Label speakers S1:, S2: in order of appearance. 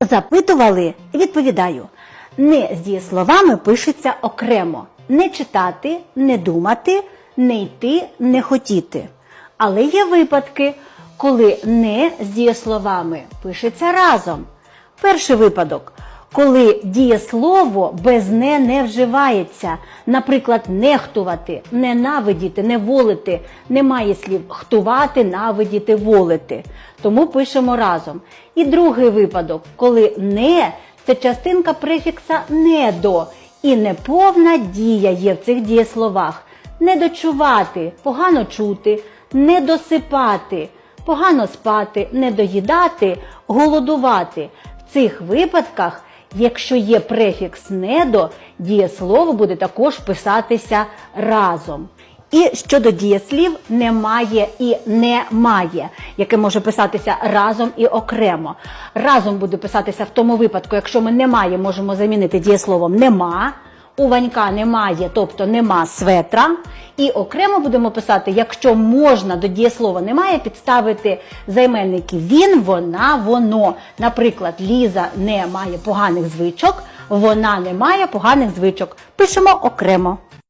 S1: Запитували, відповідаю. Не з дієсловами пишеться окремо. Не читати, не думати, не йти, не хотіти. Але є випадки, коли не з дієсловами пишеться разом. Перший випадок, коли дієслово без не не вживається. Наприклад, нехтувати, ненавидіти, не волити. Немає слів хтувати, навидіти, волити. Тому пишемо разом. І другий випадок, коли не це частинка префікса недо і неповна дія є в цих дієсловах. Недочувати, погано чути, недосипати, погано спати, недоїдати, голодувати. В цих випадках, якщо є префікс недо, дієслово буде також писатися разом. І щодо дієслів немає і немає, яке може писатися разом і окремо. Разом буде писатися в тому випадку, якщо ми немає, можемо замінити дієсловом нема. У Ванька немає, тобто нема светра. І окремо будемо писати, якщо можна до дієслова немає, підставити займенники він, вона, воно. Наприклад, Ліза не має поганих звичок, вона не має поганих звичок. Пишемо окремо.